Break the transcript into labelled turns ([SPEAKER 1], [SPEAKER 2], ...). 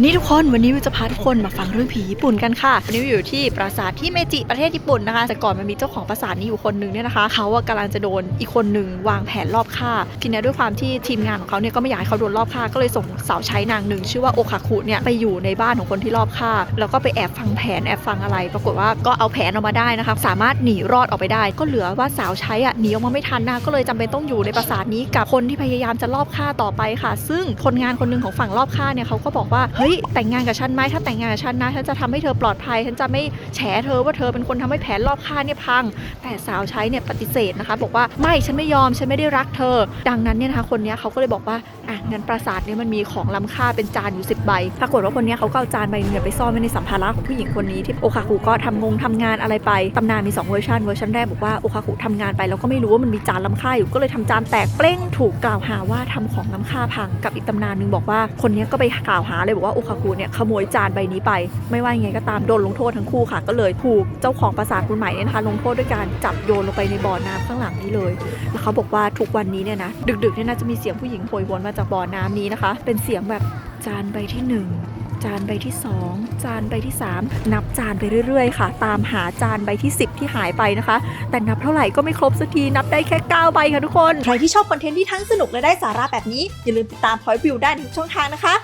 [SPEAKER 1] นี่ทุกคนวันนี้วิวจะพาทุกคนมาฟังเรื่องผีญี่ปุ่นกันค่ะวันนี้วิวอยู่ที่ปราสาทที่เมจิประเทศญี่ปุ่นนะคะ แต่ก่อนมันมีเจ้าของปราสาทนี้อยู่คนหนึ่งเนี่ยนะคะเขาอะกำลังจะโดนอีกคนหนึ่งวางแผนรอบฆ่าทีนี้ด้วยความที่ทีมงานของเขาเนี่ยก็ไม่อยากให้เขาโดนรอบฆ่าก็เลยส่งสาวใช้นางหนึ่งชื่อว่าโอคาคุเนี่ยไปอยู่ในบ้านของคนที่รอบฆ่า แล้วก็ไปแอบฟังแผนแอบฟังอะไร ปรากฏว่าก็เอาแผนออกมาได้นะคะสามารถหนีรอดออกไปได้ ก็เหลือว่าสาวใช้อะหนีออกมาไม่ทันนะก็เลยจำเป็นต้องอยู่ในปราสาทนี้กับคนที่พยายามจะรอบฆ่าต่อไปค่ะ ซึ่งคนงานคนหนึ่งของฝั่งรอบฆ่าเนี่ยเขาก็บอกว่าเฮ้ยแต่งงานกับฉันไหมถ้าแต่งงานกับฉันนะฉันจะทำให้เธอปลอดภัย ฉันจะไม่แฉเธอว่าเธอเป็นคนทำให้แผนรอบฆ่าเนี่ยพัง แต่สาวใช้เนี่ยปฏิเสธนะคะ บอกว่าไม่ฉันไม่ยอมฉันไม่ได้รักเธอ ดังนั้นเนี่ยนะคะคนนี้เขาก็เลยบอกว่าอะงั้นปราสาทเนี่ยมันมีของล้ำค่าเป็นจานอยู่ 10 ใบ ปรากฏว่าคนนี้เขาก็เอาจานใบนึงเนี่ยไปซ่อนไว้ในสัมภาระของผู้หญิงคนนี้ที่โอคาคุก็ทำงงทำงานอะไรไปตำนานมีสองเวอร์ชันเวอร์ชันแรกบอกว่าโอคาคุทำงานไปแล้วก็ไม่รู้ว่ามันมีจานล้ำค่าอยู่ก็เลยทำจานแตกเปล้งถูกกล่าวหาว่าทำของล้ำค่าพังกับอีกตำนานหนึงบอกว่าคนนี้ก็ไปกล่าวหาเลยบอกว่าโอคาคุเนี่ยขโมยจานใบนี้ไป ไม่ว่ายังไงก็ตามโดนลงโทษทั้งคู่ค่ะ ก็เลยถูกเจ้าของปราสาทคนใหม่เนี่ยนะคะลงโทษด้วยการจับโยนลงไปในบ่อน้ำข้างหลังนี้เลย แล้วเขาบอกว่าทุกวันนี้เนี่ยนะดึกๆเนี่ยนะจะมีเสียงผู้หญิงโหยหวนมาจากบ่อน้ำนี้นะคะ เป็นเสียงแบบจานใบที่หนึ่งจานใบที่สองจานใบที่สามนับจานไปเรื่อยๆ ค่ะ ตามหาจานใบที่ 10 ที่หายไปนะคะ แต่นับเท่าไหร่ก็ไม่ครบสักทีนับได้แค่ 9 ใบค่ะทุกคน ใครที่ชอบคอนเทนต์ที่ทั้งสนุกและได้สาระแบบนี้ อย่าลืมติดตามพอยวิวได้ทุกช่องทางนะคะ